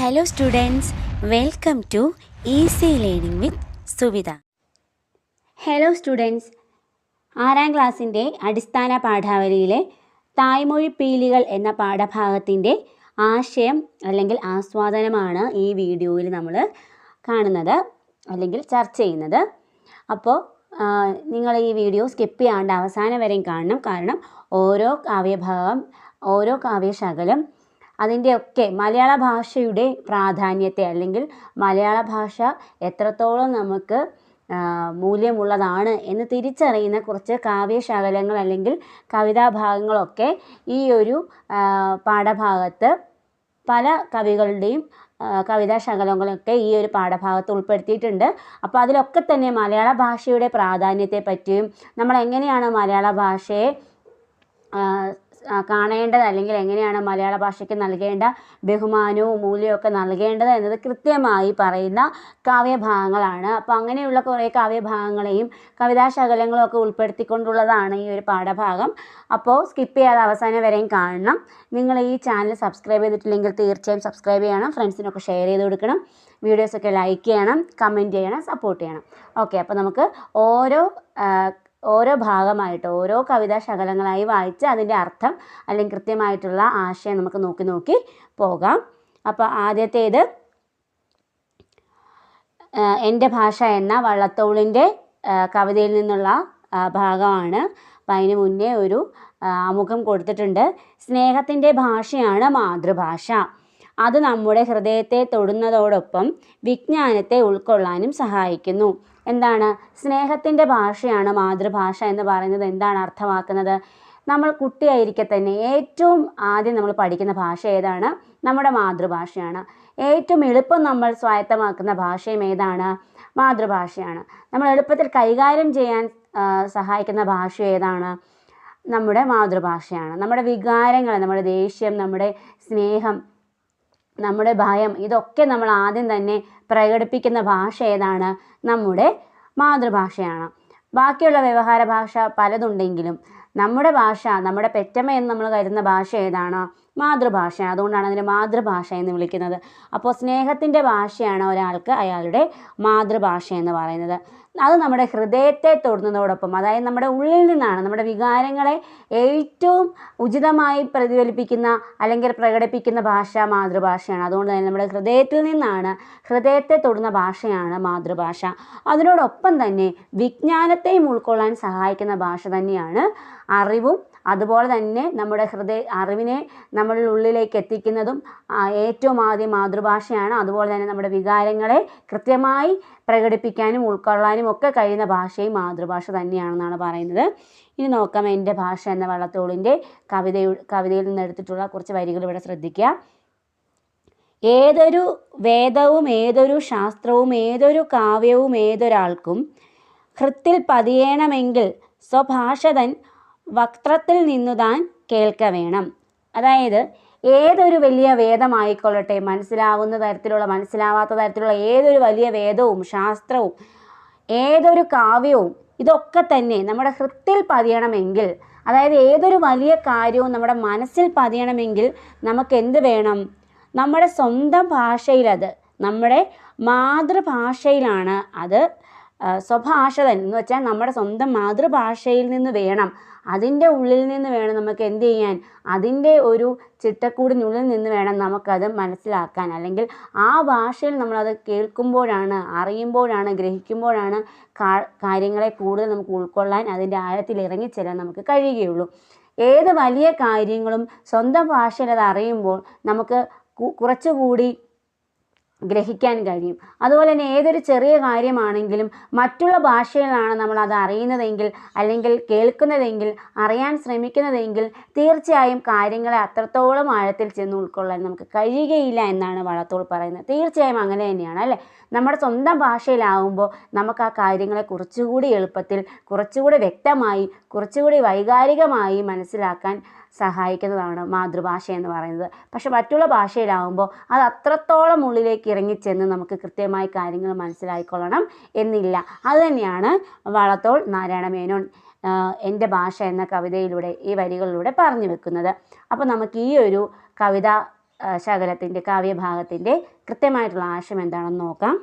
Hello students welcome to easy learning with Suvitha hello students ആറാം ക്ലാസ്സിന്റെ അടിസ്ഥാന പാഠാവലിയിലെ തായ്മൊഴി പീലികൾ എന്ന പാഠഭാഗത്തിന്റെ ആശയം അല്ലെങ്കിൽ ആസ്വാദനമാണ് ഈ വീഡിയോയിൽ നമ്മൾ കാണുന്നത് അല്ലെങ്കിൽ ചർച്ച ചെയ്യുന്നത്. അപ്പോൾ നിങ്ങൾ ഈ വീഡിയോ സ്കിപ്പ് ചെയ്യാണ്ട് അവസാനം വരെയും കാണണം. കാരണം ഓരോ കാവ്യഭാഗം ഓരോ കാവ്യശകലം അതിന്റെയൊക്കെ മലയാള ഭാഷയുടെ പ്രാധാന്യത്തെ അല്ലെങ്കിൽ മലയാള ഭാഷ എത്രത്തോളം നമുക്ക് മൂല്യമുള്ളതാണ് എന്ന് തിരിച്ചറിയുന്ന കുറച്ച് കാവ്യശകലങ്ങൾ അല്ലെങ്കിൽ കവിതാഭാഗങ്ങളൊക്കെ ഈ ഒരു പാഠഭാഗത്ത് പല കവികളുടെയും കവിതാ ശകലങ്ങളൊക്കെ ഈ ഒരു പാഠഭാഗത്ത് ഉൾപ്പെടുത്തിയിട്ടുണ്ട്. അപ്പോൾ അതിലൊക്കെ തന്നെ മലയാള ഭാഷയുടെ പ്രാധാന്യത്തെ പറ്റിയും നമ്മൾ എങ്ങനെയാണ് മലയാള ഭാഷയെ കാണേണ്ടത് അല്ലെങ്കിൽ എങ്ങനെയാണ് മലയാള ഭാഷയ്ക്ക് നൽകേണ്ട ബഹുമാനവും മൂല്യവും നൽകേണ്ടത് എന്നത് കൃത്യമായി പറയുന്ന കാവ്യഭാഗങ്ങളാണ്. അപ്പോൾ അങ്ങനെയുള്ള കുറേ കാവ്യഭാഗങ്ങളെയും കവിതാശകലങ്ങളും ഒക്കെ ഉൾപ്പെടുത്തിക്കൊണ്ടുള്ളതാണ് ഈ ഒരു പാഠഭാഗം. അപ്പോൾ സ്കിപ്പ് ചെയ്യാതെ അവസാനം വരെയും കാണണം. നിങ്ങൾ ഈ ചാനൽ സബ്സ്ക്രൈബ് ചെയ്തിട്ടില്ലെങ്കിൽ തീർച്ചയായും സബ്സ്ക്രൈബ് ചെയ്യണം. ഫ്രണ്ട്സിനൊക്കെ ഷെയർ ചെയ്ത് കൊടുക്കണം. വീഡിയോസൊക്കെ ലൈക്ക് ചെയ്യണം. കമന്റ് ചെയ്യണം. സപ്പോർട്ട് ചെയ്യണം. ഓക്കെ അപ്പോൾ നമുക്ക് ഓരോ ഓരോ ഭാഗമായിട്ട് ഓരോ കവിതാ ശകലങ്ങളായി വായിച്ച് അതിന്റെ അർത്ഥം അല്ലെങ്കിൽ കൃത്യമായിട്ടുള്ള ആശയം നമുക്ക് നോക്കി നോക്കി പോകാം. അപ്പോൾ ആദ്യത്തേത് എന്റെ ഭാഷ എന്ന വള്ളത്തോളിന്റെ കവിതയിൽ നിന്നുള്ള ഭാഗമാണ്. അപ്പം അതിന് മുന്നേ ഒരു ആമുഖം കൊടുത്തിട്ടുണ്ട്. സ്നേഹത്തിന്റെ ഭാഷയാണ് മാതൃഭാഷ. അത് നമ്മുടെ ഹൃദയത്തെ തൊടുന്നതോടൊപ്പം വിജ്ഞാനത്തെ ഉൾക്കൊള്ളാനും സഹായിക്കുന്നു. എന്താണ്? സ്നേഹത്തിന്റെ ഭാഷയാണ് മാതൃഭാഷ എന്ന് പറയുന്നത്. എന്താണ് അർത്ഥമാക്കുന്നത്? നമ്മൾ കുട്ടിയായിരിക്കെ തന്നെ ഏറ്റവും ആദ്യം നമ്മൾ പഠിക്കുന്ന ഭാഷ ഏതാണ്? നമ്മുടെ മാതൃഭാഷയാണ്. ഏറ്റവും എളുപ്പം നമ്മൾ സ്വായത്തമാക്കുന്ന ഭാഷയും ഏതാണ്? മാതൃഭാഷയാണ്. നമ്മൾ എളുപ്പത്തിൽ കൈകാര്യം ചെയ്യാൻ സഹായിക്കുന്ന ഭാഷ ഏതാണ്? നമ്മുടെ മാതൃഭാഷയാണ്. നമ്മുടെ വികാരങ്ങൾ നമ്മുടെ ദേഷ്യം നമ്മുടെ സ്നേഹം നമ്മുടെ ഭയം ഇതൊക്കെ നമ്മൾ ആദ്യം തന്നെ പ്രകടിപ്പിക്കുന്ന ഭാഷ ഏതാണ്? നമ്മുടെ മാതൃഭാഷയാണ്. ബാക്കിയുള്ള വ്യവഹാര ഭാഷ പലതുണ്ടെങ്കിലും നമ്മുടെ ഭാഷ നമ്മുടെ പെറ്റമ്മ എന്ന് നമ്മൾ കരുതുന്ന ഭാഷ ഏതാണ്? മാതൃഭാഷ. അതുകൊണ്ടാണ് അതിനെ മാതൃഭാഷ എന്ന് വിളിക്കുന്നത്. അപ്പോൾ സ്നേഹത്തിന്റെ ഭാഷയാണ് ഒരാൾക്ക് അയാളുടെ മാതൃഭാഷ എന്ന് പറയുന്നത്. അത് നമ്മുടെ ഹൃദയത്തെ തൊടുന്നതോടൊപ്പം അതായത് നമ്മുടെ ഉള്ളിൽ നിന്നാണ് നമ്മുടെ വികാരങ്ങളെ ഏറ്റവും ഉചിതമായി പ്രതിഫലിപ്പിക്കുന്ന അല്ലെങ്കിൽ പ്രകടിപ്പിക്കുന്ന ഭാഷ മാതൃഭാഷയാണ്. അതുകൊണ്ട് തന്നെ നമ്മുടെ ഹൃദയത്തിൽ നിന്നാണ് ഹൃദയത്തെ തൊടുന്ന ഭാഷയാണ് മാതൃഭാഷ. അതിനോടൊപ്പം തന്നെ വിജ്ഞാനത്തെയും ഉൾക്കൊള്ളാൻ സഹായിക്കുന്ന ഭാഷ തന്നെയാണ് അറിവും അതുപോലെ തന്നെ നമ്മുടെ ഹൃദയ അറിവിനെ നമ്മളുടെ ഉള്ളിലേക്ക് എത്തിക്കുന്നതും ഏറ്റവും ആദ്യം മാതൃഭാഷയാണ്. അതുപോലെ തന്നെ നമ്മുടെ വികാരങ്ങളെ കൃത്യമായി പ്രകടിപ്പിക്കാനും ഉൾക്കൊള്ളാനും ഒക്കെ കഴിയുന്ന ഭാഷയും മാതൃഭാഷ തന്നെയാണെന്നാണ് പറയുന്നത്. ഇനി നോക്കാം എന്റെ ഭാഷ എന്ന വള്ളത്തോളിന്റെ കവിത കവിതയിൽ നിന്ന് എടുത്തിട്ടുള്ള കുറച്ച് വരികൾ ഇവിടെ ശ്രദ്ധിക്കുക. ഏതൊരു വേദവും ഏതൊരു ശാസ്ത്രവും ഏതൊരു കാവ്യവും ഏതൊരാൾക്കും ഹൃത്തിൽ പതിയണമെങ്കിൽ സ്വഭാഷതൻ വക്ത്രത്തിൽ നിന്നു താൻ കേൾക്ക വേണം. അതായത് ഏതൊരു വലിയ വേദമായിക്കൊള്ളട്ടെ മനസ്സിലാവുന്ന തരത്തിലുള്ള മനസ്സിലാവാത്ത തരത്തിലുള്ള ഏതൊരു വലിയ വേദവും ശാസ്ത്രവും ഏതൊരു കാവ്യവും ഇതൊക്കെ തന്നെ നമ്മുടെ ഹൃത്തിൽ പതിയണമെങ്കിൽ അതായത് ഏതൊരു വലിയ കാര്യവും നമ്മുടെ മനസ്സിൽ പതിയണമെങ്കിൽ നമുക്ക് എന്ത് വേണം? നമ്മുടെ സ്വന്തം ഭാഷയിലത് നമ്മുടെ മാതൃഭാഷയിലാണ് അത് സ്വഭാഷ സ്വഭാഷതൻ എന്ന് വെച്ചാൽ നമ്മുടെ സ്വന്തം മാതൃഭാഷയിൽ നിന്ന് വേണം അതിന്റെ ഉള്ളിൽ നിന്ന് വേണം നമുക്ക് എന്ത് ചെയ്യാൻ? അതിന്റെ ഒരു ചിട്ടക്കൂടിനുള്ളിൽ നിന്ന് വേണം നമുക്കത് മനസ്സിലാക്കാൻ. അല്ലെങ്കിൽ ആ ഭാഷയിൽ നമ്മളത് കേൾക്കുമ്പോഴാണ് അറിയുമ്പോഴാണ് ഗ്രഹിക്കുമ്പോഴാണ് കാര്യങ്ങളെ കൂടുതൽ നമുക്ക് ഉൾക്കൊള്ളാൻ അതിന്റെ ആഴത്തിൽ ഇറങ്ങിച്ചെല്ലാൻ നമുക്ക് കഴിയുകയുള്ളൂ. ഏത് വലിയ കാര്യങ്ങളും സ്വന്തം ഭാഷയിൽ അത് അറിയുമ്പോൾ നമുക്ക് കുറച്ചുകൂടി ഗ്രഹിക്കാൻ കഴിയും. അതുപോലെ തന്നെ ഏതൊരു ചെറിയ കാര്യമാണെങ്കിലും മറ്റുള്ള ഭാഷയിലാണ് നമ്മൾ അത് അറിയുന്നതെങ്കിൽ അല്ലെങ്കിൽ കേൾക്കുന്നതെങ്കിൽ അറിയാൻ ശ്രമിക്കുന്നതെങ്കിൽ തീർച്ചയായും കാര്യങ്ങളെ അത്രത്തോളം ആഴത്തിൽ ചെന്ന് ഉൾക്കൊള്ളാൻ നമുക്ക് കഴിയുകയില്ല എന്നാണ് വളത്തോൾ പറയുന്നത്. തീർച്ചയായും അങ്ങനെ തന്നെയാണ് അല്ലേ? നമ്മുടെ സ്വന്തം ഭാഷയിലാവുമ്പോൾ നമുക്ക് ആ കാര്യങ്ങളെ കുറച്ചുകൂടി എളുപ്പത്തിൽ കുറച്ചുകൂടി വ്യക്തമായി കുറച്ചുകൂടി വൈകാരികമായി മനസ്സിലാക്കാൻ സഹായിക്കുന്നതാണ് മാതൃഭാഷ എന്ന് പറയുന്നത്. പക്ഷെ മറ്റുള്ള ഭാഷയിലാവുമ്പോൾ അത് അത്രത്തോളം ഉള്ളിലേക്ക് ഇറങ്ങിച്ചെന്ന് നമുക്ക് കൃത്യമായി കാര്യങ്ങൾ മനസ്സിലായിക്കൊള്ളണം എന്നില്ല. അതുതന്നെയാണ് വളത്തോൾ നാരായണ മേനോൻ എന്റെ ഭാഷ എന്ന കവിതയിലൂടെ ഈ വരികളിലൂടെ പറഞ്ഞു വെക്കുന്നത്. അപ്പോൾ നമുക്ക് ഈ ഒരു കവിത ശകലത്തിന്റെ കാവ്യഭാഗത്തിന്റെ കൃത്യമായിട്ടുള്ള ആശയം എന്താണെന്ന് നോക്കാം.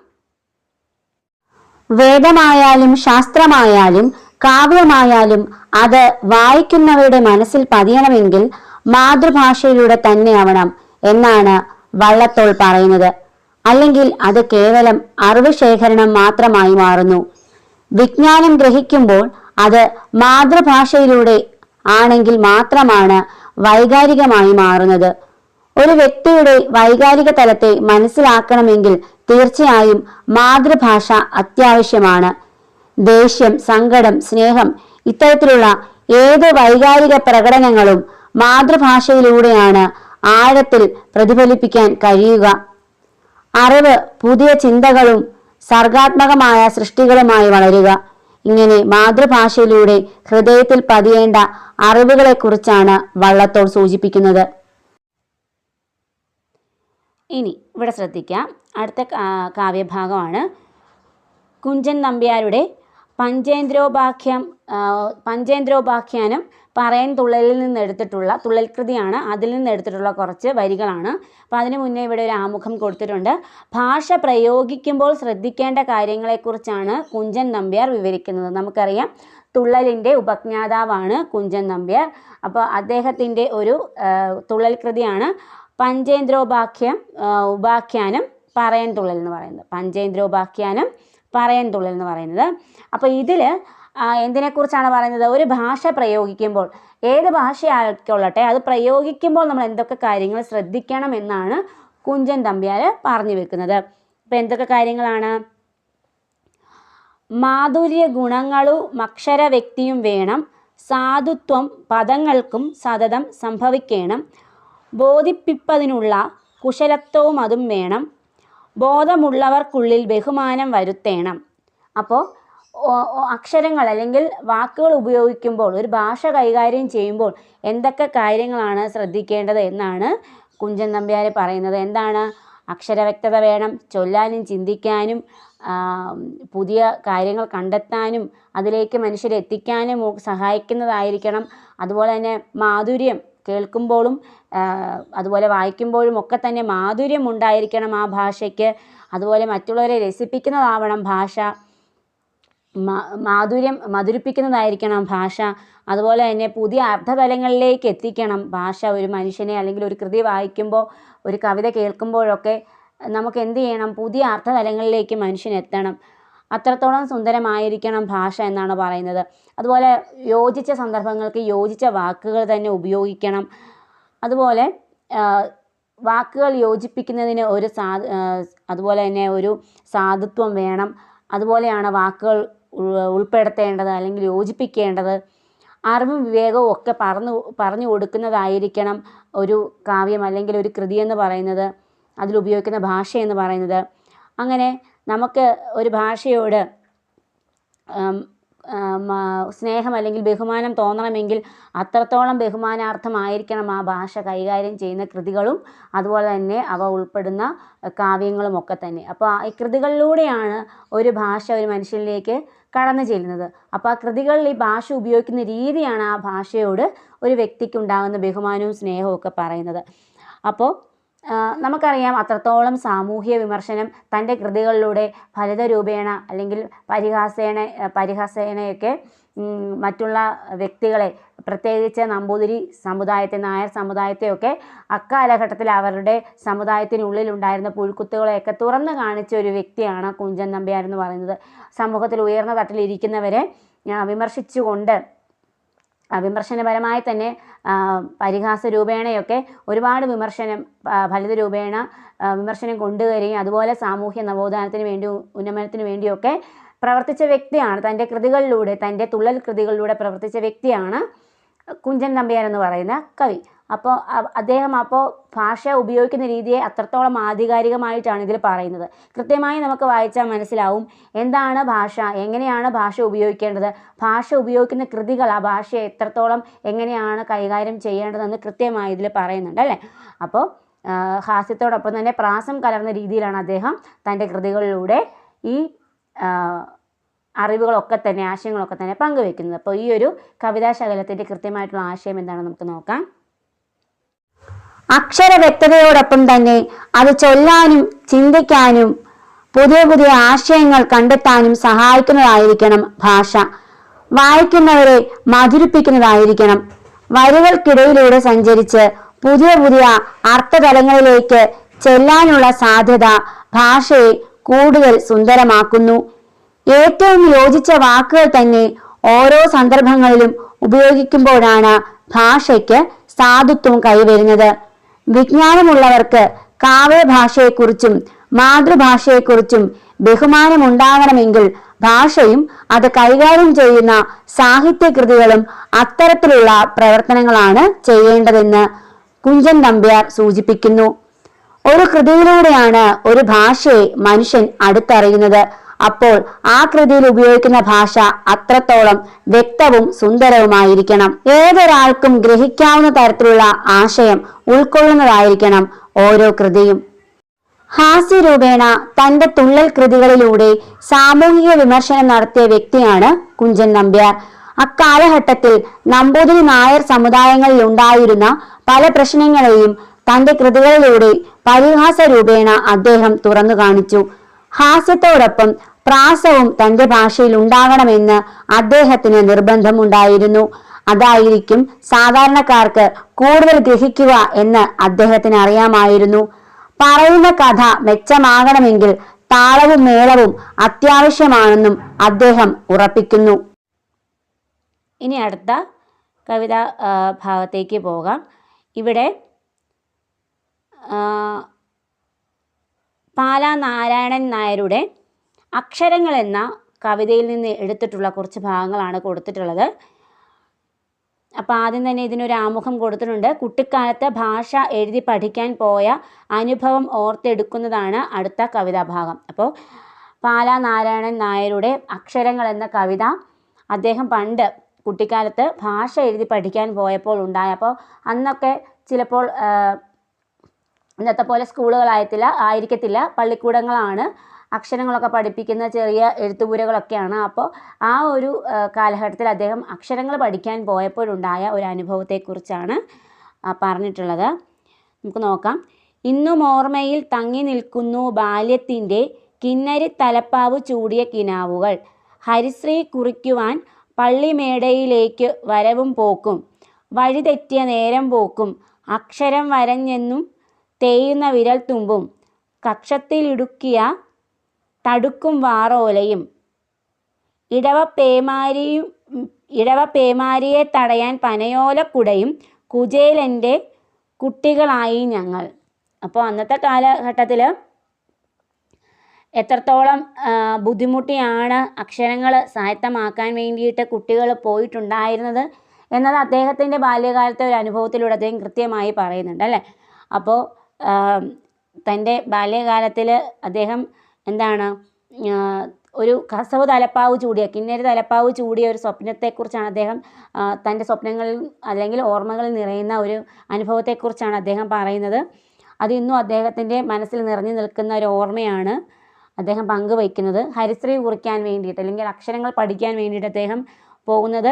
വേദമായാലും ശാസ്ത്രമായാലും കാവ്യമായാലും അത് വായിക്കുന്നവരുടെ മനസ്സിൽ പതിയണമെങ്കിൽ മാതൃഭാഷയിലൂടെ തന്നെയാവണം എന്നാണ് വള്ളത്തോൾ പറയുന്നത്. അല്ലെങ്കിൽ അത് കേവലം അറിവ് ശേഖരണം മാത്രമായി മാറുന്നു. വിജ്ഞാനം ഗ്രഹിക്കുമ്പോൾ അത് മാതൃഭാഷയിലൂടെ ആണെങ്കിൽ മാത്രമാണ് വൈകാരികമായി മാറുന്നത്. ഒരു വ്യക്തിയുടെ വൈകാരിക തലത്തെ മനസ്സിലാക്കണമെങ്കിൽ തീർച്ചയായും മാതൃഭാഷ അത്യാവശ്യമാണ്. ദേഷ്യം സങ്കടം സ്നേഹം ഇത്തരത്തിലുള്ള ഏത് വൈകാരിക പ്രകടനങ്ങളും മാതൃഭാഷയിലൂടെയാണ് ആഴത്തിൽ പ്രതിഫലിപ്പിക്കാൻ കഴിയുക. അറിവ് പുതിയ ചിന്തകളും സർഗാത്മകമായ സൃഷ്ടികളുമായി വളരുക. ഇങ്ങനെ മാതൃഭാഷയിലൂടെ ഹൃദയത്തിൽ പതിയേണ്ട അറിവുകളെക്കുറിച്ചാണ് വള്ളത്തോൾ സൂചിപ്പിക്കുന്നത്. ഇനി ഇവിടെ ശ്രദ്ധിക്കാം. അടുത്ത കാവ്യഭാഗമാണ്. കുഞ്ചൻ നമ്പ്യാരുടെ പഞ്ചേന്ദ്രോപാഖ്യം പഞ്ചേന്ദ്രോപാഖ്യാനം പറയൻ തുള്ളലിൽ നിന്ന് എടുത്തിട്ടുള്ള തുള്ളൽ കൃതിയാണ് അതിൽ നിന്ന് എടുത്തിട്ടുള്ള കുറച്ച് വരികളാണ്. അപ്പോൾ അതിന് മുന്നേ ഇവിടെ ഒരു ആമുഖം കൊടുത്തിട്ടുണ്ട്. ഭാഷ പ്രയോഗിക്കുമ്പോൾ ശ്രദ്ധിക്കേണ്ട കാര്യങ്ങളെക്കുറിച്ചാണ് കുഞ്ചൻ നമ്പ്യാർ വിവരിക്കുന്നത്. നമുക്കറിയാം തുള്ളലിന്റെ ഉപജ്ഞാതാവാണ് കുഞ്ചൻ നമ്പ്യാർ. അപ്പോൾ അദ്ദേഹത്തിന്റെ ഒരു തുള്ളൽ കൃതിയാണ് പഞ്ചേന്ദ്രോപാഖ്യം ഉപാഖ്യാനം പറയൻ തുള്ളൽ എന്ന് പറയുന്നത്. പഞ്ചേന്ദ്രോപാഖ്യാനം പറയൻ തുള്ളൽ എന്ന് പറയുന്നത്. അപ്പോൾ ഇതിൽ എന്തിനെക്കുറിച്ചാണ് പറയുന്നത്? ഒരു ഭാഷ പ്രയോഗിക്കുമ്പോൾ ഏത് ഭാഷയായിക്കൊള്ളട്ടെ അത് പ്രയോഗിക്കുമ്പോൾ നമ്മൾ എന്തൊക്കെ കാര്യങ്ങൾ ശ്രദ്ധിക്കണം എന്നാണ് കുഞ്ചൻ തമ്പ്യാർ പറഞ്ഞു വെക്കുന്നത്. അപ്പോൾ എന്തൊക്കെ കാര്യങ്ങളാണ്? മാധുര്യ ഗുണങ്ങളും അക്ഷര വ്യക്തിയും വേണം. സാധുത്വം പദങ്ങൾക്കും സതതം സംഭവിക്കണം. ബോധിപ്പിപ്പതിനുള്ള കുശലത്വവും അതും വേണം. ബോധമുള്ളവർക്കുള്ളിൽ ബഹുമാനം വരുത്തേണം. അപ്പോൾ അക്ഷരങ്ങൾ അല്ലെങ്കിൽ വാക്കുകൾ ഉപയോഗിക്കുമ്പോൾ ഒരു ഭാഷ കൈകാര്യം ചെയ്യുമ്പോൾ എന്തൊക്കെ കാര്യങ്ങളാണ് ശ്രദ്ധിക്കേണ്ടത് എന്നാണ് കുഞ്ചൻ നമ്പ്യാർ പറയുന്നത്. എന്താണ്? അക്ഷരവ്യക്തത വേണം ചൊല്ലാനും ചിന്തിക്കാനും പുതിയ കാര്യങ്ങൾ കണ്ടെത്താനും അതിലേക്ക് മനുഷ്യരെ എത്തിക്കാനും സഹായിക്കുന്നതായിരിക്കണം. അതുപോലെ തന്നെ മാധുര്യം കേൾക്കുമ്പോഴും അതുപോലെ വായിക്കുമ്പോഴും ഒക്കെ തന്നെ മാധുര്യം ഉണ്ടായിരിക്കണം ആ ഭാഷയ്ക്ക്. അതുപോലെ മറ്റുള്ളവരെ രസിപ്പിക്കുന്നതാവണം ഭാഷ. മാധുര്യം മധുരിപ്പിക്കുന്നതായിരിക്കണം ഭാഷ. അതുപോലെ തന്നെ പുതിയ അർത്ഥതലങ്ങളിലേക്ക് എത്തിക്കണം ഭാഷ. ഒരു മനുഷ്യനെ അല്ലെങ്കിൽ ഒരു കൃതി വായിക്കുമ്പോൾ ഒരു കവിത കേൾക്കുമ്പോഴൊക്കെ നമുക്ക് എന്ത് ചെയ്യണം? പുതിയ അർത്ഥതലങ്ങളിലേക്ക് മനുഷ്യൻ എത്തണം. അത്രത്തോളം സുന്ദരമായിരിക്കണം ഭാഷ എന്നാണ് പറയുന്നത്. അതുപോലെ യോജിച്ച സന്ദർഭങ്ങൾക്ക് യോജിച്ച വാക്കുകൾ തന്നെ ഉപയോഗിക്കണം. അതുപോലെ വാക്കുകൾ യോജിപ്പിക്കുന്നതിന് ഒരു സാ അതുപോലെ തന്നെ ഒരു സാധുത്വം വേണം. അതുപോലെയാണ് വാക്കുകൾ ഉൾ- ഉൾപ്പെടുത്തേണ്ടത് അല്ലെങ്കിൽ യോജിപ്പിക്കേണ്ടത്. അറിവും വിവേകവും ഒക്കെ പറഞ്ഞു പറഞ്ഞു കൊടുക്കുന്നതായിരിക്കണം ഒരു കാവ്യം അല്ലെങ്കിൽ ഒരു കൃതി എന്ന് പറയുന്നത്. അതിലുപയോഗിക്കുന്ന ഭാഷ എന്ന് പറയുന്നത്. അങ്ങനെ നമുക്ക് ഒരു ഭാഷയോട് സ്നേഹം അല്ലെങ്കിൽ ബഹുമാനം തോന്നണമെങ്കിൽ അത്രത്തോളം ബഹുമാനാർത്ഥമായിരിക്കണം ആ ഭാഷ കൈകാര്യം ചെയ്യുന്ന കൃതികളും അതുപോലെ തന്നെ അവ ഉൾപ്പെടുന്ന കാവ്യങ്ങളും ഒക്കെ തന്നെ. അപ്പോൾ ഈ കൃതികളിലൂടെയാണ് ഒരു ഭാഷ ഒരു മനുഷ്യനിലേക്ക് കടന്നു ചെല്ലുന്നത്. അപ്പോൾ ആ കൃതികളിൽ ഈ ഭാഷ ഉപയോഗിക്കുന്ന രീതിയാണ് ആ ഭാഷയോട് ഒരു വ്യക്തിക്ക് ഉണ്ടാകുന്ന ബഹുമാനവും സ്നേഹവും ഒക്കെ പറയുന്നത്. അപ്പോൾ നമുക്കറിയാം അത്രത്തോളം സാമൂഹ്യ വിമർശനം തന്റെ കൃതികളിലൂടെ ഫലിത രൂപേണ അല്ലെങ്കിൽ പരിഹാസേന പരിഹാസേനയൊക്കെ മറ്റുള്ള വ്യക്തികളെ പ്രത്യേകിച്ച് നമ്പൂതിരി സമുദായത്തെ നായർ സമുദായത്തെയൊക്കെ അക്കാലഘട്ടത്തിൽ അവരുടെ സമുദായത്തിനുള്ളിലുണ്ടായിരുന്ന പുഴുക്കുത്തുകളെയൊക്കെ തുറന്നു കാണിച്ച ഒരു വ്യക്തിയാണ് കുഞ്ചൻ നമ്പ്യാർ എന്ന് പറയുന്നത്. സമൂഹത്തിൽ ഉയർന്ന തട്ടിലിരിക്കുന്നവരെ വിമർശിച്ചുകൊണ്ട് വിമർശനപരമായി തന്നെ പരിഹാസ രൂപേണയൊക്കെ ഒരുപാട് വിമർശനം ഫലിത രൂപേണ വിമർശനം കൊണ്ടുവരികയും അതുപോലെ സാമൂഹ്യ നവോത്ഥാനത്തിന് വേണ്ടി ഉന്നമനത്തിന് വേണ്ടിയൊക്കെ പ്രവർത്തിച്ച വ്യക്തിയാണ്. തന്റെ കൃതികളിലൂടെ തന്റെ തുള്ളൽ കൃതികളിലൂടെ പ്രവർത്തിച്ച വ്യക്തിയാണ് കുഞ്ചൻ നമ്പ്യാർ എന്ന് പറയുന്ന കവി. അപ്പോൾ അദ്ദേഹം അപ്പോൾ ഭാഷ ഉപയോഗിക്കുന്ന രീതിയെ അത്രത്തോളം ആധികാരികമായിട്ടാണ് ഇതിൽ പറയുന്നത്. കൃത്യമായി നമുക്ക് വായിച്ചാൽ മനസ്സിലാവും എന്താണ് ഭാഷ എങ്ങനെയാണ് ഭാഷ ഉപയോഗിക്കേണ്ടത് ഭാഷ ഉപയോഗിക്കുന്ന കൃതികൾ ആ ഭാഷയെ എത്രത്തോളം എങ്ങനെയാണ് കൈകാര്യം ചെയ്യേണ്ടതെന്ന് കൃത്യമായി ഇതിൽ പറയുന്നുണ്ട് അല്ലേ? അപ്പോൾ ഹാസ്യത്തോടൊപ്പം തന്നെ പ്രാസം കലർന്ന രീതിയിലാണ് അദ്ദേഹം തന്റെ കൃതികളിലൂടെ ഈ അറിവുകളൊക്കെ തന്നെ ആശയങ്ങളൊക്കെ തന്നെ പങ്കുവെക്കുന്നത്. അപ്പോൾ ഈ ഒരു കവിതാശകലത്തിന്റെ കൃത്യമായിട്ടുള്ള ആശയം എന്താണെന്ന് നമുക്ക് നോക്കാം. അക്ഷര വ്യക്തതയോടൊപ്പം തന്നെ അത് ചൊല്ലാനും ചിന്തിക്കാനും പുതിയ പുതിയ ആശയങ്ങൾ കണ്ടെത്താനും സഹായിക്കുന്നതായിരിക്കണം ഭാഷ. വായിക്കുന്നവരെ മധുരിപ്പിക്കുന്നതായിരിക്കണം. വരികൾക്കിടയിലൂടെ സഞ്ചരിച്ച് പുതിയ പുതിയ അർത്ഥതലങ്ങളിലേക്ക് ചെല്ലാനുള്ള സാധ്യത ഭാഷയെ കൂടുതൽ സുന്ദരമാക്കുന്നു. ഏറ്റവും യോജിച്ച വാക്കുകൾ തന്നെ ഓരോ സന്ദർഭങ്ങളിലും ഉപയോഗിക്കുമ്പോഴാണ് ഭാഷയ്ക്ക് സാധുത്വം കൈവരുന്നത്. വിജ്ഞാനമുള്ളവർക്ക് കാവ്യ ഭാഷയെക്കുറിച്ചും മാതൃഭാഷയെക്കുറിച്ചും ബഹുമാനമുണ്ടാകണമെങ്കിൽ ഭാഷയും അത് കൈകാര്യം ചെയ്യുന്ന സാഹിത്യകൃതികളും അത്തരത്തിലുള്ള പ്രവർത്തനങ്ങളാണ് ചെയ്യേണ്ടതെന്ന് കുഞ്ചൻ നമ്പ്യാർ സൂചിപ്പിക്കുന്നു. ഒരു കൃതിയിലൂടെയാണ് ഒരു ഭാഷയെ മനുഷ്യൻ അടുത്തറിയുന്നത്. അപ്പോൾ ആ കൃതിയിൽ ഉപയോഗിക്കുന്ന ഭാഷ അത്രത്തോളം വ്യക്തവും സുന്ദരവുമായിരിക്കണം. ഏതൊരാൾക്കും ഗ്രഹിക്കാവുന്ന തരത്തിലുള്ള ആശയം ഉൾക്കൊള്ളുന്നതായിരിക്കണം ഓരോ കൃതിയും. ഹാസ്യരൂപേണ തന്റെ തുള്ളൽ കൃതികളിലൂടെ സാമൂഹിക വിമർശനം നടത്തിയ വ്യക്തിയാണ് കുഞ്ചൻ നമ്പ്യാർ. അക്കാലഘട്ടത്തിൽ നമ്പൂതിരി നായർ സമുദായങ്ങളിൽ ഉണ്ടായിരുന്ന പല പ്രശ്നങ്ങളെയും തന്റെ കൃതികളിലൂടെ പരിഹാസ രൂപേണ അദ്ദേഹം തുറന്നു കാണിച്ചു. ഹാസ്യത്തോടൊപ്പം പ്രാസവും തന്റെ ഭാഷയിൽ ഉണ്ടാകണമെന്ന് അദ്ദേഹത്തിന് നിർബന്ധമുണ്ടായിരുന്നു. അതായിരിക്കും സാധാരണക്കാർക്ക് കൂടുതൽ ഗ്രഹിക്കുക എന്ന് അദ്ദേഹത്തിന് അറിയാമായിരുന്നു. പറയുന്ന കഥ മെച്ചമാകണമെങ്കിൽ താളവും മേളവും അത്യാവശ്യമാണെന്നും അദ്ദേഹം ഉറപ്പിക്കുന്നു. ഇനി അടുത്ത കവിതാ ഭാഗത്തേക്ക് പോകാം. ഇവിടെ പാലാ നാരായണൻ നായരുടെ അക്ഷരങ്ങൾ എന്ന കവിതയിൽ നിന്ന് എടുത്തിട്ടുള്ള കുറച്ച് ഭാഗങ്ങളാണ് കൊടുത്തിട്ടുള്ളത്. അപ്പോൾ ആദ്യം തന്നെ ഇതിനൊരു ആമുഖം കൊടുത്തിട്ടുണ്ട്. കുട്ടിക്കാലത്ത് ഭാഷ എഴുതി പഠിക്കാൻ പോയ അനുഭവം ഓർത്തെടുക്കുന്നതാണ് അടുത്ത കവിതാഭാഗം അപ്പോൾ പാല നാരായണൻ നായരുടെ അക്ഷരങ്ങൾ എന്ന കവിത അദ്ദേഹം പണ്ട് കുട്ടിക്കാലത്ത് ഭാഷ എഴുതി പഠിക്കാൻ പോയപ്പോൾ ഉണ്ടായ അപ്പോൾ അന്നൊക്കെ ചിലപ്പോൾ ഇന്നത്തെ പോലെ സ്കൂളുകളായത്തില്ല ആയിരിക്കത്തില്ല. പള്ളിക്കൂടങ്ങളാണ്. അക്ഷരങ്ങളൊക്കെ പഠിപ്പിക്കുന്ന ചെറിയ എഴുത്തുപൂരകളൊക്കെയാണ്. അപ്പോൾ ആ ഒരു കാലഘട്ടത്തിൽ അദ്ദേഹം അക്ഷരങ്ങൾ പഠിക്കാൻ പോയപ്പോഴുണ്ടായ ഒരു അനുഭവത്തെക്കുറിച്ചാണ് പറഞ്ഞിട്ടുള്ളത്. നമുക്ക് നോക്കാം. ഇന്നും ഓർമ്മയിൽ തങ്ങി നിൽക്കുന്നു ബാല്യത്തിന്റെ കിന്നരി തലപ്പാവ് ചൂടിയ കിനാവുകൾ. ഹരിശ്രീ കുറിക്കുവാൻ പള്ളിമേടയിലേക്ക് വരവും പോക്കും. വഴിതെറ്റിയ നേരം പോക്കും. അക്ഷരം വരഞ്ഞെന്നും തേയുന്ന വിരൽ വിരൽത്തുമ്പും കക്ഷത്തിലിടുക്കിയ തടുക്കും വാറോലയും. ഇടവ പേമാരിയെ തടയാൻ പനയോലക്കുടയും കുചേലന്റെ കുട്ടികളായി ഞങ്ങൾ. അപ്പോൾ അന്നത്തെ കാലഘട്ടത്തിൽ എത്രത്തോളം ബുദ്ധിമുട്ടിയാണ് അക്ഷരങ്ങൾ സായത്തമാക്കാൻ വേണ്ടിയിട്ട് കുട്ടികൾ പോയിട്ടുണ്ടായിരുന്നത് എന്നത് അദ്ദേഹത്തിന്റെ ബാല്യകാലത്തെ ഒരു അനുഭവത്തിലൂടെ അദ്ദേഹം കൃത്യമായി പറയുന്നുണ്ട് അല്ലേ? അപ്പോൾ തന്റെ ബാല്യകാലത്തിൽ അദ്ദേഹം എന്താണ് ഒരു കസവ് തലപ്പാവ് ചൂടിയ കിന്നരി തലപ്പാവ് ചൂടിയ ഒരു സ്വപ്നത്തെക്കുറിച്ചാണ് അദ്ദേഹം തന്റെ സ്വപ്നങ്ങളിൽ അല്ലെങ്കിൽ ഓർമ്മകളിൽ നിറയുന്ന ഒരു അനുഭവത്തെക്കുറിച്ചാണ് അദ്ദേഹം പറയുന്നത്. അത് ഇന്നും അദ്ദേഹത്തിന്റെ മനസ്സിൽ നിറഞ്ഞു നിൽക്കുന്ന ഒരു ഓർമ്മയാണ് അദ്ദേഹം പങ്കുവയ്ക്കുന്നത്. ഹരിശ്രീ കുറിക്കാൻ വേണ്ടിയിട്ട് അല്ലെങ്കിൽ അക്ഷരങ്ങൾ പഠിക്കാൻ വേണ്ടിയിട്ട് അദ്ദേഹം പോകുന്നത്.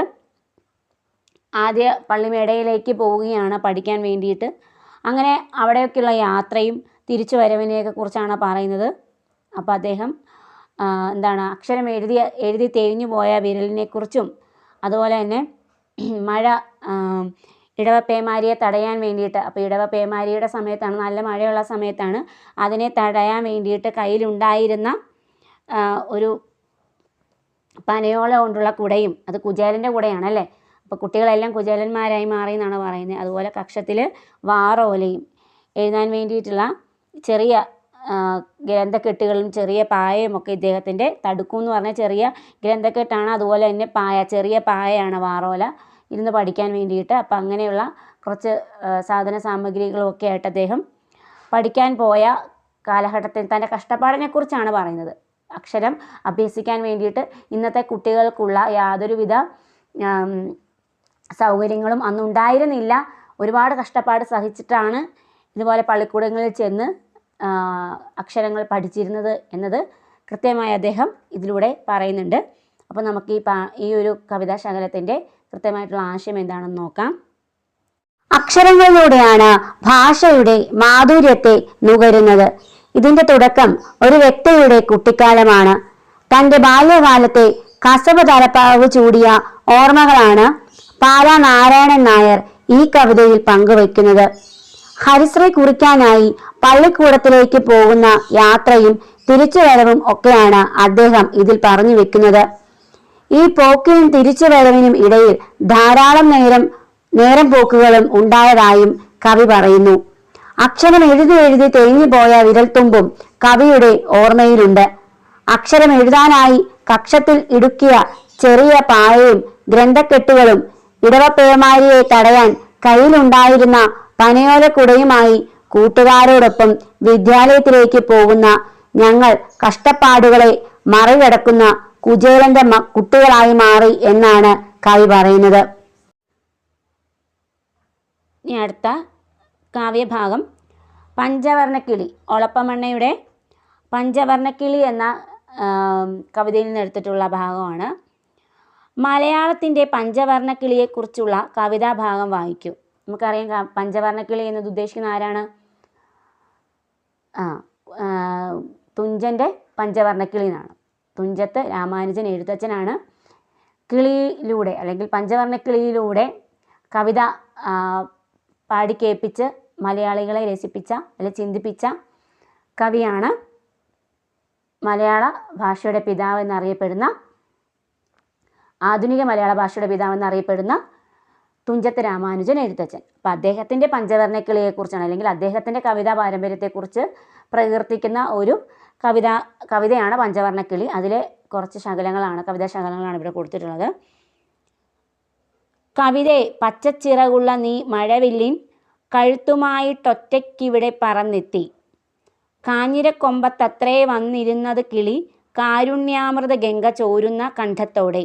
ആദ്യ പള്ളിമേടയിലേക്ക് പോവുകയാണ് പഠിക്കാൻ വേണ്ടിയിട്ട്. അങ്ങനെ അവിടെയൊക്കെയുള്ള യാത്രയും തിരിച്ചു വരവിനെയൊക്കെ കുറിച്ചാണ് പറയുന്നത്. അപ്പോൾ അദ്ദേഹം എന്താണ് അക്ഷരം എഴുതിയ എഴുതി തേഞ്ഞു പോയ വിരലിനെക്കുറിച്ചും അതുപോലെ തന്നെ മഴ ഇടവ പേമാരിയെ തടയാൻ വേണ്ടിയിട്ട് അപ്പോൾ ഇടവ പേമാരിയുടെ സമയത്താണ് നല്ല മഴയുള്ള സമയത്താണ് അതിനെ തടയാൻ വേണ്ടിയിട്ട് കയ്യിലുണ്ടായിരുന്ന ഒരു പനയോല കൊണ്ടുള്ള കുടയും അത് കുചേലന്റെ കുടയാണല്ലേ? അപ്പോൾ കുട്ടികളെല്ലാം കുചേലന്മാരായി മാറി എന്നാണ് പറയുന്നത്. അതുപോലെ കക്ഷത്തിൽ വാറോലയും എഴുതാൻ വേണ്ടിയിട്ടുള്ള ചെറിയ ഗ്രന്ഥക്കെട്ടുകളും ചെറിയ പായയും ഒക്കെ ഇദ്ദേഹത്തിന്റെ തടുക്കും എന്ന് പറഞ്ഞാൽ ചെറിയ ഗ്രന്ഥക്കെട്ടാണ്. അതുപോലെ തന്നെ പായ ചെറിയ പായയാണ് വാറോല ഇരുന്ന് പഠിക്കാൻ വേണ്ടിയിട്ട്. അപ്പം അങ്ങനെയുള്ള കുറച്ച് സാധന സാമഗ്രികളും ഒക്കെ ആയിട്ട് അദ്ദേഹം പഠിക്കാൻ പോയ കാലഘട്ടത്തിൽ തന്റെ കഷ്ടപ്പാടിനെക്കുറിച്ചാണ് പറയുന്നത്. അക്ഷരം അഭ്യസിക്കാൻ വേണ്ടിയിട്ട് ഇന്നത്തെ കുട്ടികൾക്കുള്ള യാതൊരുവിധ സൗകര്യങ്ങളും അന്നുണ്ടായിരുന്നില്ല ഒരുപാട് കഷ്ടപ്പാട് സഹിച്ചിട്ടാണ് ഇതുപോലെ പള്ളിക്കൂടങ്ങളിൽ ചെന്ന് അക്ഷരങ്ങൾ പഠിച്ചിരുന്നത് എന്നത് കൃത്യമായി അദ്ദേഹം ഇതിലൂടെ പറയുന്നുണ്ട്. അപ്പോൾ നമുക്ക് ഈ പാ ഈ ഒരു കവിതാ ശകലത്തിന്റെ കൃത്യമായിട്ടുള്ള ആശയം എന്താണെന്ന് നോക്കാം. അക്ഷരങ്ങളിലൂടെയാണ് ഭാഷയുടെ മാധുര്യത്തെ നുകരുന്നത്. ഇതിന്റെ തുടക്കം ഒരു വ്യക്തിയുടെ കുട്ടിക്കാലമാണ്. തന്റെ ബാല്യകാലത്തെ കസവ് തലപ്പാവ് ചൂടിയ ഓർമ്മകളാണ് പാലാ നാരായണൻ നായർ ഈ കവിതയിൽ പങ്കുവയ്ക്കുന്നത്. ഹരിശ്രീ കുറിക്കാനായി പള്ളിക്കൂടത്തിലേക്ക് പോകുന്ന യാത്രയും തിരിച്ചുവരവും ഒക്കെയാണ് അദ്ദേഹം ഇതിൽ പറഞ്ഞു വെക്കുന്നത്. ഈ പോക്കിനും തിരിച്ചുവരവിനും ഇടയിൽ ധാരാളം നേരം നേരം പോക്കുകളും ഉണ്ടായതായും കവി പറയുന്നു. അക്ഷരം എഴുതി എഴുതി തേങ്ങി പോയ വിരൽത്തുമ്പും കവിയുടെ ഓർമ്മയിലുണ്ട്. അക്ഷരം എഴുതാനായി കക്ഷത്തിൽ ഇടുക്കിയ ചെറിയ പായയും ഗ്രന്ഥക്കെട്ടുകളും ഇടവപ്പേമാരിയെ തടയാൻ കയ്യിലുണ്ടായിരുന്ന പനയോലക്കുടയുമായി കൂട്ടുകാരോടൊപ്പം വിദ്യാലയത്തിലേക്ക് പോകുന്ന ഞങ്ങൾ കഷ്ടപ്പാടുകളെ മറികടക്കുന്ന കുചേലന്റെ കുട്ടികളായി മാറി എന്നാണ് കവി പറയുന്നത്. ഇനി അടുത്ത കാവ്യഭാഗം. പഞ്ചവർണക്കിളി ഒളപ്പമണ്ണയുടെ പഞ്ചവർണക്കിളി എന്ന കവിതയിൽ നിന്ന് എടുത്തിട്ടുള്ള ഭാഗമാണ്. മലയാളത്തിന്റെ പഞ്ചവർണക്കിളിയെക്കുറിച്ചുള്ള കവിതാഭാഗം വായിക്കൂ. നമുക്കറിയാം പഞ്ചവർണക്കിളി എന്നത് ഉദ്ദേശിക്കുന്ന ആരാണ്? ആ തുഞ്ചന്റെ പഞ്ചവർണക്കിളി എന്നാണ്. തുഞ്ചത്ത് രാമാനുജൻ എഴുത്തച്ഛനാണ്. കിളിയിലൂടെ അല്ലെങ്കിൽ പഞ്ചവർണക്കിളിയിലൂടെ കവിത പാടി കേൾപ്പിച്ച് മലയാളികളെ രസിപ്പിച്ച അല്ലെ ചിന്തിപ്പിച്ച കവിയാണ് മലയാള ഭാഷയുടെ പിതാവ് എന്നറിയപ്പെടുന്ന ആധുനിക മലയാള ഭാഷയുടെ പിതാവെന്ന് അറിയപ്പെടുന്ന തുഞ്ചത്ത് രാമാനുജൻ എഴുത്തച്ഛൻ. അപ്പം അദ്ദേഹത്തിന്റെ പഞ്ചവർണക്കിളിയെക്കുറിച്ചാണ് അല്ലെങ്കിൽ അദ്ദേഹത്തിന്റെ കവിതാ പാരമ്പര്യത്തെക്കുറിച്ച് പ്രകീർത്തിക്കുന്ന ഒരു കവിത കവിതയാണ് പഞ്ചവർണക്കിളി. അതിലെ കുറച്ച് ശകലങ്ങളാണ് കവിതാ ശകലങ്ങളാണ് ഇവിടെ കൊടുത്തിട്ടുള്ളത്. കവിതയെ പച്ചച്ചിറകുള്ള നീ മഴവില്ലിൻ കഴുത്തുമായിട്ടൊറ്റയ്ക്കിവിടെ പറന്നെത്തി. കാഞ്ഞിരക്കൊമ്പത്തത്രേ വന്നിരുന്നത് കിളി കാരുണ്യാമൃത ഗംഗ ചോരുന്ന കണ്ഠത്തോടെ.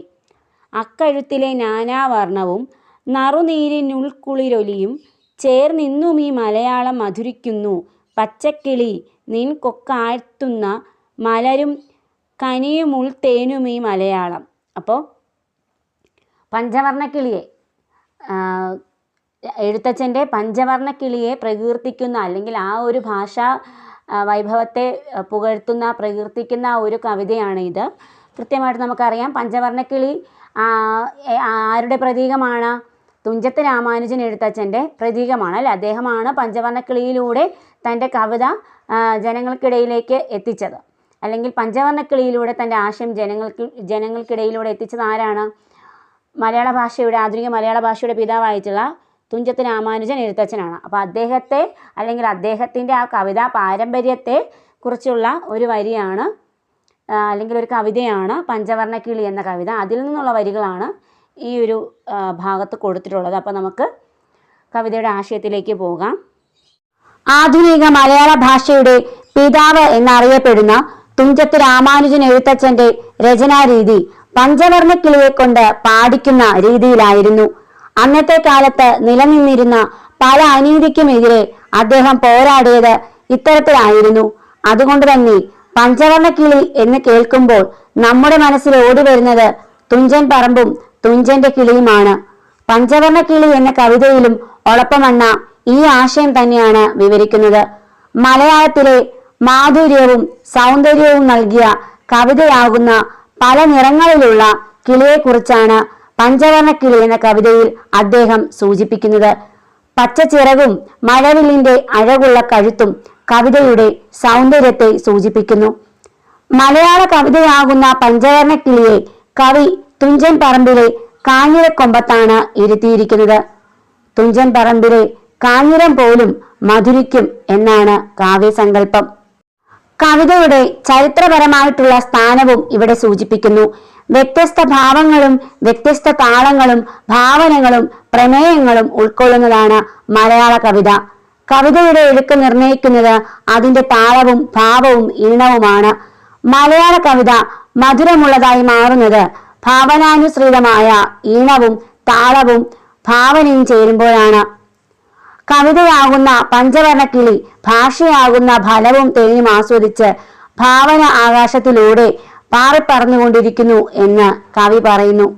അക്കഴുത്തിലെ നാനാവർണവും നറുനീരിനുൾക്കുളിരൊലിയും ചേർന്നിന്നും ഈ മലയാളം മധുരിക്കുന്നു. പച്ചക്കിളി നിൻ കൊക്കാഴ്ത്തുന്ന മലരും കനിയുമുൾ ഈ മലയാളം. അപ്പോൾ പഞ്ചവർണക്കിളിയെ എഴുത്തച്ഛന്റെ പഞ്ചവർണക്കിളിയെ പ്രകീർത്തിക്കുന്ന അല്ലെങ്കിൽ ആ ഒരു ഭാഷാ വൈഭവത്തെ പുകഴ്ത്തുന്ന പ്രകീർത്തിക്കുന്ന ഒരു കവിതയാണ് ഇത് കൃത്യമായിട്ട് നമുക്കറിയാം എ- ആരുടെ പ്രതീകമാണ്? തുഞ്ചത്ത് രാമാനുജൻ എഴുത്തച്ഛന്റെ പ്രതീകമാണ് അല്ലേ? അദ്ദേഹമാണ് പഞ്ചവർണക്കിളിയിലൂടെ തന്റെ കവിത ജനങ്ങൾക്കിടയിലേക്ക് എത്തിച്ചത്. അല്ലെങ്കിൽ പഞ്ചവർണക്കിളിയിലൂടെ തന്റെ ആശയം ജനങ്ങൾക്ക് ജനങ്ങൾക്കിടയിലൂടെ എത്തിച്ചത് ആരാണ്? മലയാള ഭാഷയുടെ ആധുനിക മലയാള ഭാഷയുടെ പിതാവായിട്ടുള്ള തുഞ്ചത്ത് രാമാനുജൻ എഴുത്തച്ഛനാണ്. അപ്പോൾ അദ്ദേഹത്തെ അല്ലെങ്കിൽ അദ്ദേഹത്തിന്റെ ആ കവിതാ പാരമ്പര്യത്തെ കുറിച്ചുള്ള ഒരു വരിയാണ് അല്ലെങ്കിൽ ഒരു കവിതയാണ് പഞ്ചവർണക്കിളി എന്ന കവിത. അതിൽ നിന്നുള്ള വരികളാണ് ഈ ഒരു ഭാഗത്ത് കൊടുത്തിട്ടുള്ളത്. അപ്പോൾ നമുക്ക് കവിതയുടെ ആശയത്തിലേക്ക് പോകാം. ആധുനിക മലയാള ഭാഷയുടെ പിതാവ് എന്നറിയപ്പെടുന്ന തുഞ്ചത്ത് രാമാനുജൻ എഴുത്തച്ഛന്റെ രചനാരീതി പഞ്ചവർണക്കിളിയെ കൊണ്ട് പാടിക്കുന്ന രീതിയിലായിരുന്നു. അന്നത്തെ കാലത്ത് നിലനിന്നിരുന്ന പല അനീതിക്കുമെതിരെ അദ്ദേഹം പോരാടിയത് ഇത്തരത്തിലായിരുന്നു. അതുകൊണ്ട് തന്നെ പഞ്ചവർണക്കിളി എന്ന് കേൾക്കുമ്പോൾ നമ്മുടെ മനസ്സിൽ ഓടി വരുന്നത് തുഞ്ചൻ പറമ്പും തുഞ്ചന്റെ കിളിയുമാണ്. പഞ്ചവർണ പഞ്ചവർണക്കിളി എന്ന കവിതയിലും ഒളപ്പമണ്ണ ഈ ആശയം തന്നെയാണ് വിവരിക്കുന്നത്. മലയാളത്തിലെ മാധുര്യവും സൗന്ദര്യവും നൽകിയ കവിതയാകുന്ന പല നിറങ്ങളിലുള്ള കിളിയെക്കുറിച്ചാണ് പഞ്ചവർണക്കിളി എന്ന കവിതയിൽ അദ്ദേഹം സൂചിപ്പിക്കുന്നത്. പച്ച ചിറകും മഴവില്ലിന്റെ അഴകുള്ള കഴുത്തും കവിതയുടെ സൗന്ദര്യത്തെ സൂചിപ്പിക്കുന്നു. മലയാള കവിതയാകുന്ന പഞ്ചകരണ കിളിയെ കവി തുഞ്ചൻ പറമ്പിലെ കാഞ്ഞിരക്കൊമ്പത്താണ് ഇരുത്തിയിരിക്കുന്നത്. തുഞ്ചൻ പറമ്പിലെ കാഞ്ഞിരം പോലും മധുരിക്കും എന്നാണ് കാവ്യസങ്കല്പം കവിതയുടെ ചരിത്രപരമായിട്ടുള്ള സ്ഥാനവും ഇവിടെ സൂചിപ്പിക്കുന്നു. വ്യത്യസ്ത ഭാവങ്ങളും വ്യത്യസ്ത താളങ്ങളും ഭാവനകളും പ്രമേയങ്ങളും ഉൾക്കൊള്ളുന്നതാണ് മലയാള കവിത. കവിതയുടെ ഒഴുക്ക് നിർണയിക്കുന്നത് അതിന്റെ താളവും ഭാവവും ഈണവുമാണ്. മലയാള കവിത മധുരമുള്ളതായി മാറുന്നത് ഭാവനാനുസൃതമായ ഈണവും താളവും ഭാവനയും ചേരുമ്പോഴാണ്. കവിതയാകുന്ന പഞ്ചവർണക്കിളി ഭാഷയാകുന്ന ഫലവും തേനും ആസ്വദിച്ച് ഭാവന ആകാശത്തിലൂടെ പാറിപ്പറന്നുകൊണ്ടിരിക്കുന്നു എന്ന് കവി പറയുന്നു.